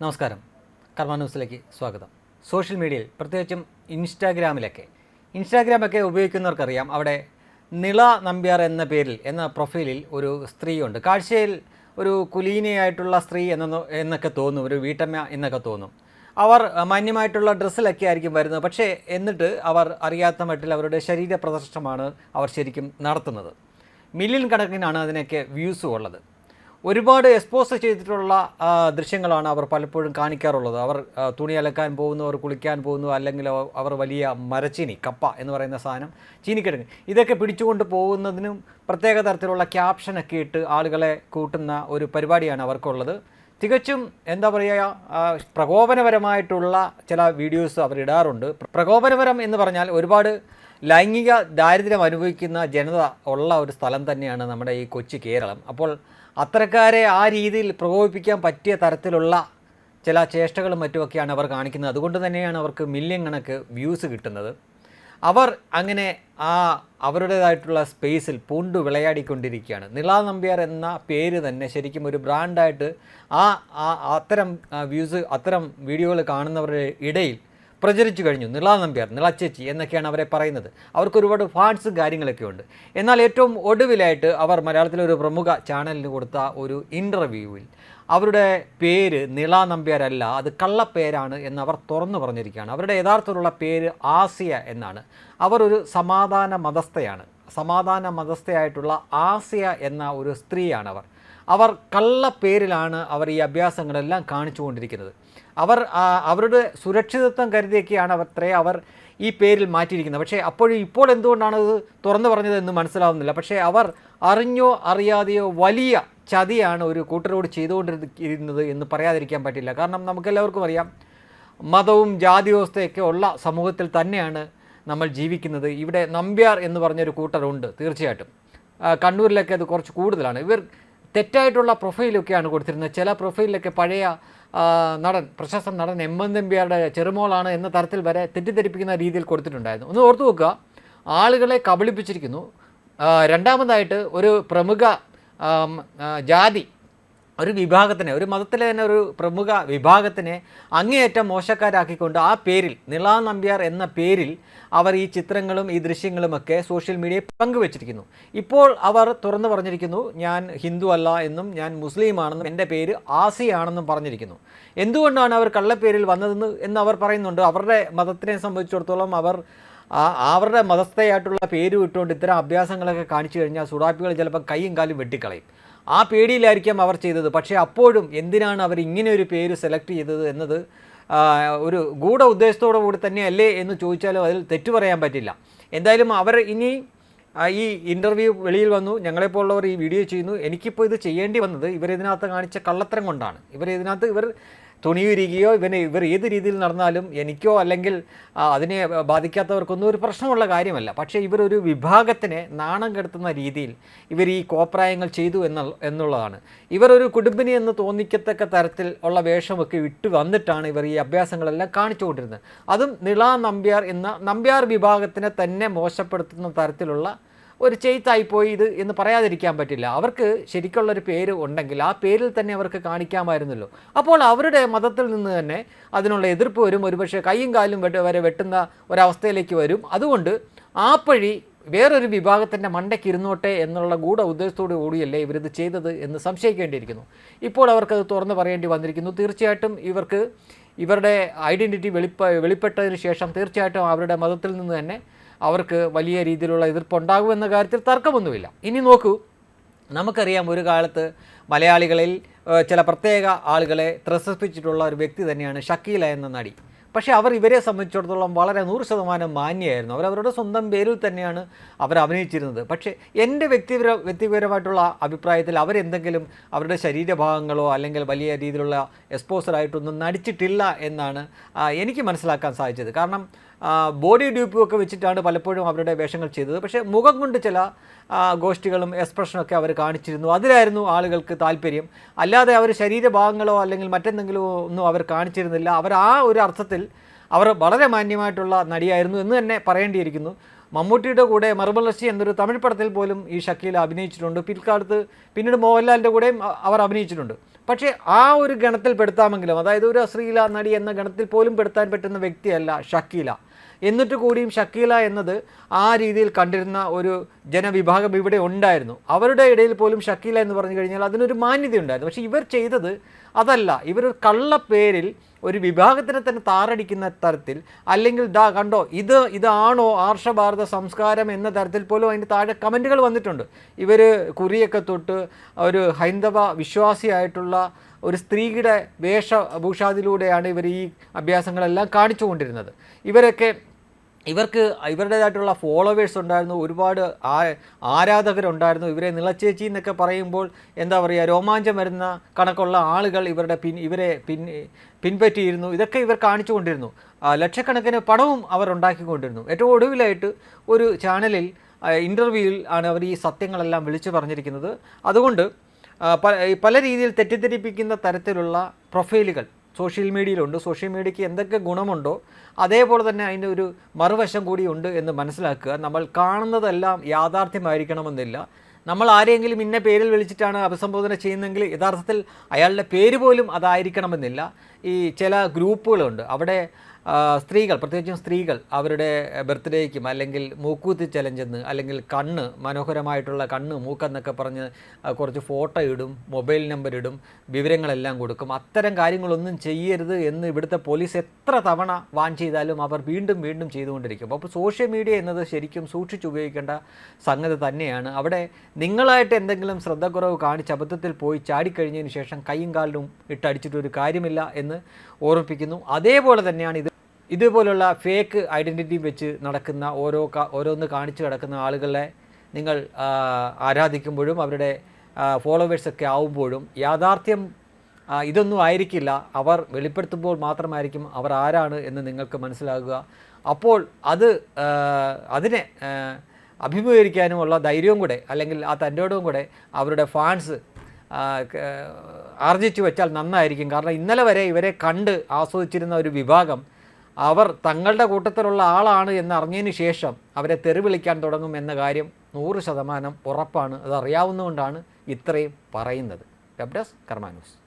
നമസ്കാരം. കർമ്മ ന്യൂസിലേക്ക് സ്വാഗതം. സോഷ്യൽ മീഡിയയിൽ പ്രത്യേകിച്ചും ഇൻസ്റ്റാഗ്രാമിലൊക്കെ. ഇൻസ്റ്റാഗ്രാമൊക്കെ ഉപയോഗിക്കുന്നവർക്കറിയാം അവിടെ നിള നമ്പ്യാർ എന്ന പേരിൽ എന്ന പ്രൊഫൈലിൽ ഒരു സ്ത്രീയുണ്ട്. കാഴ്ചയിൽ ഒരു കുലീനയായിട്ടുള്ള സ്ത്രീ എന്ന എന്നൊക്കെ തോന്നും ഒരു വീട്ടമ്മ എന്നൊക്കെ തോന്നും. അവർ മാന്യമായിട്ടുള്ള ഡ്രസ്സിലൊക്കെ ആയിരിക്കും വരുന്നത്. പക്ഷേ എന്നിട്ട് അവർ അറിയാത്ത മട്ടിൽ അവരുടെ ശരീര പ്രദർശനമാണ് അവർ ശരിക്കും നടത്തുന്നത്. മില്യൺ കണക്കിനാണ് അതിനൊക്കെ വ്യൂസ് ഉള്ളത്. ഒരുപാട് എക്സ്പോസ് ചെയ്തിട്ടുള്ള ദൃശ്യങ്ങളാണ് അവർ പലപ്പോഴും കാണിക്കാറുള്ളത്. അവർ തുണി അലക്കാൻ പോകുന്നു അവർ കുളിക്കാൻ പോകുന്നു അല്ലെങ്കിൽ അവർ വലിയ മരച്ചീനി കപ്പ എന്ന് പറയുന്ന സാധനം ചീനിക്കിഴങ്ങ് ഇതൊക്കെ പിടിച്ചുകൊണ്ട് പോകുന്നതിനും പ്രത്യേക തരത്തിലുള്ള ക്യാപ്ഷനൊക്കെ ഇട്ട് ആളുകളെ കൂട്ടുന്ന ഒരു പരിപാടിയാണ് അവർക്കുള്ളത്. തികച്ചും എന്താ പറയുക പ്രകോപനപരമായിട്ടുള്ള ചില വീഡിയോസ് അവർ ഇടാറുണ്ട്. പ്രകോപനപരം എന്ന് പറഞ്ഞാൽ ഒരുപാട് ലൈംഗിക ദാരിദ്ര്യം അനുഭവിക്കുന്ന ജനത ഉള്ള ഒരു സ്ഥലം തന്നെയാണ് നമ്മുടെ ഈ കൊച്ചു കേരളം. അപ്പോൾ അത്തരക്കാരെ ആ രീതിയിൽ പ്രകോപിപ്പിക്കാൻ പറ്റിയ തരത്തിലുള്ള ചില ചേഷ്ടകളും മറ്റുമൊക്കെയാണ് അവർ കാണിക്കുന്നത്. അതുകൊണ്ട് തന്നെയാണ് അവർക്ക് മില്യൺ കണക്ക് വ്യൂസ് കിട്ടുന്നത്. അവർ അങ്ങനെ ആ അവരുടേതായിട്ടുള്ള സ്പേസിൽ പൂണ്ടു വിളയാടിക്കൊണ്ടിരിക്കുകയാണ്. നിള നമ്പ്യാർ എന്ന പേര് തന്നെ ശരിക്കും ഒരു ബ്രാൻഡായിട്ട് ആ- അത്തരം വ്യൂസ് അത്തരം വീഡിയോകൾ കാണുന്നവരുടെ ഇടയിൽ പ്രചരിച്ചു കഴിഞ്ഞു. നിള നമ്പ്യാർ നിളച്ചേച്ചി എന്നൊക്കെയാണ് അവരെ പറയുന്നത്. അവർക്ക് ഒരുപാട് ഫാൻസ് കാര്യങ്ങളൊക്കെ ഉണ്ട്. എന്നാൽ ഏറ്റവും ഒടുവിലായിട്ട് അവർ മലയാളത്തിലെ ഒരു പ്രമുഖ ചാനലിന് കൊടുത്ത ഒരു ഇന്റർവ്യൂവിൽ അവരുടെ പേര് നിള നമ്പ്യാരല്ല അത് കള്ളപ്പേരാണ് അവർ തുറന്നു പറഞ്ഞിരിക്കുകയാണ്. അവരുടെ യഥാർത്ഥത്തിലുള്ള പേര് ആസിയ എന്നാണ്. അവർ ഒരു സമാധാന മതസ്ഥയാണ്. സമാധാന മതസ്ഥയായിട്ടുള്ള ആസിയ എന്ന ഒരു സ്ത്രീയാണ് അവർ കള്ള പേരിലാണ് അവർ ഈ അഭ്യാസങ്ങളെല്ലാം കാണിച്ചുകൊണ്ടിരിക്കുന്നത്. അവർ അവരുടെ സുരക്ഷിതത്വം കരുതിയൊക്കെയാണ് അത്രേ അവർ ഈ പേരിൽ മാറ്റിയിരിക്കുന്നത്. പക്ഷേ അപ്പോഴും ഇപ്പോൾ എന്തുകൊണ്ടാണ് ഇത് തുറന്നു പറഞ്ഞത് എന്ന് മനസ്സിലാവുന്നില്ല. പക്ഷേ അവർ അറിഞ്ഞോ അറിയാതെയോ വലിയ ചതിയാണ് ഒരു കൂട്ടരോട് ചെയ്തുകൊണ്ടിരിക്കുന്നത് എന്ന് പറയാതിരിക്കാൻ പറ്റില്ല. കാരണം നമുക്കെല്ലാവർക്കും അറിയാം മതവും ജാതി വ്യവസ്ഥയൊക്കെ ഉള്ള സമൂഹത്തിൽ തന്നെയാണ് നമ്മൾ ജീവിക്കുന്നത്. ഇവിടെ നമ്പ്യാർ എന്ന് പറഞ്ഞൊരു കൂട്ടരുണ്ട് തീർച്ചയായിട്ടും. കണ്ണൂരിലൊക്കെ അത് കുറച്ച് കൂടുതലാണ്. ഇവർ തെറ്റായിട്ടുള്ള പ്രൊഫൈലൊക്കെയാണ് കൊടുത്തിരുന്നത്. ചില പ്രൊഫൈലിലൊക്കെ പഴയ നടൻ പ്രശസ്ത നടൻ എം എൻ നമ്പ്യാരുടെ ചെറുമോളാണ് എന്ന തരത്തിൽ വരെ തെറ്റിദ്ധരിപ്പിക്കുന്ന രീതിയിൽ കൊടുത്തിട്ടുണ്ടായിരുന്നു. ഒന്ന് ഓർത്തു നോക്കുക ആളുകളെ കബളിപ്പിച്ചിരിക്കുന്നു. രണ്ടാമതായിട്ട് ഒരു പ്രമുഖ ജാതി ഒരു വിഭാഗത്തിനെ ഒരു മതത്തിലെ തന്നെ ഒരു പ്രമുഖ വിഭാഗത്തിനെ അങ്ങേയറ്റം മോശക്കാരാക്കിക്കൊണ്ട് ആ പേരിൽ നിള നമ്പ്യാർ എന്ന പേരിൽ അവർ ഈ ചിത്രങ്ങളും ഈ ദൃശ്യങ്ങളുമൊക്കെ സോഷ്യൽ മീഡിയയിൽ പങ്കുവച്ചിരിക്കുന്നു. ഇപ്പോൾ അവർ തുറന്നു പറഞ്ഞിരിക്കുന്നു ഞാൻ ഹിന്ദു അല്ല എന്നും ഞാൻ മുസ്ലിമാണെന്നും എന്റെ പേര് ആസിയാണെന്നും പറഞ്ഞിരിക്കുന്നു. എന്തുകൊണ്ടാണ് അവർ കള്ളപ്പേരിൽ വന്നതെന്ന് എന്ന് അവർ പറയുന്നുണ്ട്. അവരുടെ മതത്തിനെ സംബന്ധിച്ചിടത്തോളം അവർ അവരുടെ മതസ്ഥയായിട്ടുള്ള പേര് വിട്ടുകൊണ്ട് ഇത്തരം അഭ്യാസങ്ങളൊക്കെ കാണിച്ചു കഴിഞ്ഞാൽ സുഡാപ്പികൾ ചിലപ്പോൾ കൈയും കാലും വെട്ടിക്കളയും. ആ പേടിയിലായിരിക്കാം അവർ ചെയ്തത്. പക്ഷേ അപ്പോഴും എന്തിനാണ് അവർ ഇങ്ങനെ ഒരു പേര് സെലക്ട് ചെയ്തത് എന്നത് ഒരു ഗൂഢ ഉദ്ദേശത്തോടു കൂടി തന്നെയല്ലേ എന്ന് ചോദിച്ചാലും അതിൽ തെറ്റു പറയാൻ പറ്റില്ല. എന്തായാലും അവർ ഇനി ഈ ഇന്റർവ്യൂ വെളിയിൽ വന്നു. ഞങ്ങളെപ്പോലുള്ളവർ ഈ വീഡിയോ ചെയ്യുന്നു. എനിക്കിപ്പോൾ ഇത് ചെയ്യേണ്ടി വന്നത് ഇവരിതിനകത്ത് കാണിച്ച കള്ളത്തരം കൊണ്ടാണ്. ഇവരിതിനകത്ത് ഇവർ തുണിയുരികയോ? ഇവന് ഇവർ ഏത് രീതിയിൽ നടന്നാലും എനിക്കോ അല്ലെങ്കിൽ അതിനെ ബാധിക്കാത്തവർക്കൊന്നും ഒരു പ്രശ്നമുള്ള കാര്യമല്ല. പക്ഷേ ഇവരൊരു വിഭാഗത്തിനെ നാണം കെടുത്തുന്ന രീതിയിൽ ഇവർ ഈ കോപ്രായങ്ങൾ ചെയ്തു എന്ന എന്നുള്ളതാണ്. ഇവരൊരു കുടുംബിനി എന്ന് തോന്നിക്കത്തക്ക തരത്തിൽ ഉള്ള വേഷമൊക്കെ ഇട്ട് വന്നിട്ടാണ് ഇവർ ഈ അഭ്യാസങ്ങളെല്ലാം കാണിച്ചുകൊണ്ടിരുന്നത് അതും നിള നമ്പ്യാർ എന്ന നമ്പ്യാർ വിഭാഗത്തിനെ തന്നെ മോശപ്പെടുത്തുന്ന തരത്തിലുള്ള ഒരു ചെയ്ത്തായിപ്പോയി ഇത് എന്ന് പറയാതിരിക്കാൻ പറ്റില്ല. അവർക്ക് ശരിക്കുള്ളൊരു പേര് ഉണ്ടെങ്കിൽ ആ പേരിൽ തന്നെ അവർക്ക് കാണിക്കാമായിരുന്നല്ലോ. അപ്പോൾ അവരുടെ മതത്തിൽ നിന്ന് തന്നെ അതിനുള്ള എതിർപ്പ് വരും. ഒരുപക്ഷെ കൈയും കാലും വരെ വെട്ടുന്ന ഒരവസ്ഥയിലേക്ക് വരും. അതുകൊണ്ട് ആ പഴി വേറൊരു വിഭാഗത്തിന്റെ മണ്ടയ്ക്ക് ഇരുന്നോട്ടെ എന്നുള്ള ഗൂഢ ഉദ്ദേശത്തോടു കൂടിയല്ലേ ഇവരിത് ചെയ്തത് എന്ന് സംശയിക്കേണ്ടിയിരിക്കുന്നു. ഇപ്പോൾ അവർക്കത് തുറന്നു പറയേണ്ടി വന്നിരിക്കുന്നു. തീർച്ചയായിട്ടും ഇവർക്ക് ഇവരുടെ ഐഡന്റിറ്റി വെളിപ്പ വെളിപ്പെട്ടതിന് ശേഷം തീർച്ചയായിട്ടും അവരുടെ മതത്തിൽ നിന്ന് തന്നെ അവർക്ക് വലിയ രീതിയിലുള്ള എതിർപ്പുണ്ടാകുമെന്ന കാര്യത്തിൽ തർക്കമൊന്നുമില്ല. ഇനി നോക്കൂ നമുക്കറിയാം ഒരു കാലത്ത് മലയാളികളിൽ ചില പ്രത്യേക ആളുകളെ ത്രസിപ്പിച്ചിട്ടുള്ള ഒരു വ്യക്തി തന്നെയാണ് ഷക്കീല എന്ന നടി. പക്ഷേ അവർ ഇവരെ സംബന്ധിച്ചിടത്തോളം വളരെ നൂറ് ശതമാനം മാന്യമായിരുന്നു അവർ അവരുടെ സ്വന്തം പേരിൽ തന്നെയാണ് അവർ അഭിനയിച്ചിരുന്നത്. പക്ഷേ എന്റെ വ്യക്തിപര വ്യക്തിപരമായിട്ടുള്ള അഭിപ്രായത്തിൽ അവരെന്തെങ്കിലും അവരുടെ ശരീരഭാഗങ്ങളോ അല്ലെങ്കിൽ വലിയ രീതിയിലുള്ള എക്സ്പോസറായിട്ടൊന്നും നടിച്ചിട്ടില്ല എന്നാണ് എനിക്ക് മനസ്സിലാക്കാൻ സാധിച്ചത്. കാരണം ബോഡി ഡ്യൂപ്പും ഒക്കെ വെച്ചിട്ടാണ് പലപ്പോഴും അവരുടെ വേഷങ്ങൾ ചെയ്തത്. പക്ഷേ മുഖം കൊണ്ട് ചില ഗോഷ്ടികളും എക്സ്പ്രഷനൊക്കെ അവർ കാണിച്ചിരുന്നു. അതിലായിരുന്നു ആളുകൾക്ക് താല്പര്യം. അല്ലാതെ അവർ ശരീരഭാഗങ്ങളോ അല്ലെങ്കിൽ മറ്റെന്തെങ്കിലോ ഒന്നും അവർ കാണിച്ചിരുന്നില്ല. അവർ ആ ഒരു അർത്ഥത്തിൽ അവർ വളരെ മാന്യമായിട്ടുള്ള നടിയായിരുന്നു എന്ന് തന്നെ പറയേണ്ടിയിരിക്കുന്നു. മമ്മൂട്ടിയുടെ കൂടെ മറുമലർച്ചി എന്നൊരു തമിഴ് പടത്തിൽ പോലും ഈ ഷക്കീൽ അഭിനയിച്ചിട്ടുണ്ട്. പിൽക്കാലത്ത് പിന്നീട് മോഹൻലാലിന്റെ കൂടെയും അവർ അഭിനയിച്ചിട്ടുണ്ട്. പക്ഷേ ആ ഒരു ഗണത്തിൽ പെടുത്താമെങ്കിലും അതായത് ഒരു അശ്രീല നടി എന്ന ഗണത്തിൽ പോലും പെടുത്താൻ പറ്റുന്ന വ്യക്തിയല്ല ഷക്കീല. എന്നിട്ട് കൂടിയും ഷക്കീല എന്നത് ആ രീതിയിൽ കണ്ടിരുന്ന ഒരു ജനവിഭാഗം ഇവിടെ ഉണ്ടായിരുന്നു. അവരുടെ ഇടയിൽ പോലും ഷക്കീല എന്ന് പറഞ്ഞു കഴിഞ്ഞാൽ അതിനൊരു മാന്യത ഉണ്ടായിരുന്നു. പക്ഷേ ഇവർ ചെയ്തത് അതല്ല. ഇവർ കള്ള പേരിൽ ഒരു വിഭാഗത്തിനെ തന്നെ താറടിക്കുന്ന തരത്തിൽ അല്ലെങ്കിൽ ദാ കണ്ടോ ഇത് ഇതാണോ ആർഷഭാരത സംസ്കാരം എന്ന തരത്തിൽ പോലും അതിന്റെ താഴെ കമന്റുകൾ വന്നിട്ടുണ്ട്. ഇവർ കുറിയൊക്കെ തൊട്ട് ഒരു ഹൈന്ദവ വിശ്വാസിയായിട്ടുള്ള ഒരു സ്ത്രീയുടെ വേഷഭൂഷാദിലൂടെയാണ് ഇവർ ഈ അഭ്യാസങ്ങളെല്ലാം കാണിച്ചുകൊണ്ടിരുന്നത്. ഇവരൊക്കെ ഇവർക്ക് ഇവരുടേതായിട്ടുള്ള ഫോളോവേഴ്സ് ഉണ്ടായിരുന്നു ഒരുപാട് ആരാധകരുണ്ടായിരുന്നു. ഇവരെ നിളച്ചേച്ചി എന്നൊക്കെ പറയുമ്പോൾ എന്താ പറയുക രോമാഞ്ചം വരുന്ന കണക്കുള്ള ആളുകൾ ഇവരുടെ പിൻ ഇവരെ പിൻ പിൻപറ്റിയിരുന്നു. ഇതൊക്കെ ഇവർ കാണിച്ചുകൊണ്ടിരുന്നു. കൊണ്ടിരുന്നു ലക്ഷക്കണക്കിന് പണവും അവർ ഉണ്ടാക്കിക്കൊണ്ടിരുന്നു. ഏറ്റവും ഒടുവിലായിട്ട് ഒരു ചാനലിൽ ഇന്റർവ്യൂവിൽ ആണ് അവർ ഈ സത്യങ്ങളെല്ലാം വിളിച്ചു പറഞ്ഞിരിക്കുന്നത്. അതുകൊണ്ട് പല രീതിയിൽ തെറ്റിദ്ധരിപ്പിക്കുന്ന തരത്തിലുള്ള പ്രൊഫൈലുകൾ സോഷ്യൽ മീഡിയയിലുണ്ട്. സോഷ്യൽ മീഡിയയ്ക്ക് എന്തൊക്കെ ഗുണമുണ്ടോ അതേപോലെ തന്നെ അതിന്റെ ഒരു മറുവശം കൂടിയുണ്ട് എന്ന് മനസ്സിലാക്കുക. നമ്മൾ കാണുന്നതെല്ലാം യാഥാർത്ഥ്യമായിരിക്കണമെന്നില്ല. നമ്മൾ ആരെങ്കിലും ഇന്ന പേരിൽ വിളിച്ചിട്ടാണ് അഭിസംബോധന ചെയ്യുന്നതെങ്കിൽ യഥാർത്ഥത്തിൽ അയാളുടെ പേര് പോലും അതായിരിക്കണമെന്നില്ല. ഈ ചില ഗ്രൂപ്പുകളുണ്ട്. അവിടെ സ്ത്രീകൾ പ്രത്യേകിച്ചും സ്ത്രീകൾ അവരുടെ ബർത്ത്ഡേക്കും അല്ലെങ്കിൽ മൂക്കൂത്തി ചലഞ്ചെന്ന് അല്ലെങ്കിൽ കണ്ണ് മനോഹരമായിട്ടുള്ള കണ്ണ് മൂക്കെന്നൊക്കെ പറഞ്ഞ് കുറച്ച് ഫോട്ടോ ഇടും മൊബൈൽ നമ്പർ ഇടും വിവരങ്ങളെല്ലാം കൊടുക്കും. അത്തരം കാര്യങ്ങളൊന്നും ചെയ്യരുത് എന്ന് ഇവിടുത്തെ പോലീസ് എത്ര തവണ വാൻ ചെയ്താലും അവർ വീണ്ടും വീണ്ടും ചെയ്തുകൊണ്ടിരിക്കും. അപ്പോൾ സോഷ്യൽ മീഡിയ എന്നത് ശരിക്കും സൂക്ഷിച്ചുപയോഗിക്കേണ്ട സംഗതി തന്നെയാണ്. അവിടെ നിങ്ങളായിട്ട് എന്തെങ്കിലും ശ്രദ്ധക്കുറവ് കാണിച്ച് അബദ്ധത്തിൽ പോയി ചാടിക്കഴിഞ്ഞതിന് ശേഷം കൈയും കാലിലും ഇട്ടടിച്ചിട്ടൊരു കാര്യമില്ല എന്ന് ഓർമ്മിപ്പിക്കുന്നു. അതേപോലെ തന്നെയാണ് ഇത് ഇതുപോലുള്ള ഫേക്ക് ഐഡന്റിറ്റി വെച്ച് നടക്കുന്ന ഓരോ ഓരോന്ന് കാണിച്ചു കിടക്കുന്ന ആളുകളെ നിങ്ങൾ ആരാധിക്കുമ്പോഴും അവരുടെ ഫോളോവേഴ്സൊക്കെ ആവുമ്പോഴും യാഥാർത്ഥ്യം ഇതൊന്നും ആയിരിക്കില്ല. അവർ വെളിപ്പെടുത്തുമ്പോൾ മാത്രമായിരിക്കും അവർ ആരാണ് എന്ന് നിങ്ങൾക്ക് മനസ്സിലാകുക. അപ്പോൾ അത് അതിനെ അഭിമുഖീകരിക്കാനുമുള്ള ധൈര്യവും കൂടെ അല്ലെങ്കിൽ ആ തന്റെയോടും കൂടെ അവരുടെ ഫാൻസ് ആർജിച്ചു വെച്ചാൽ നന്നായിരിക്കും. കാരണം ഇന്നലെ വരെ ഇവരെ കണ്ട് ആസ്വദിച്ചിരുന്ന ഒരു വിഭാഗം അവർ തങ്ങളുടെ കൂട്ടത്തിലുള്ള ആളാണ് എന്ന് അറിഞ്ഞതിന് ശേഷം അവരെ തെറി വിളിക്കാൻ തുടങ്ങും എന്ന കാര്യം നൂറ് ശതമാനം ഉറപ്പാണ്. അതറിയാവുന്നതുകൊണ്ടാണ് ഇത്രയും പറയുന്നത്. Web desk desk Karma news.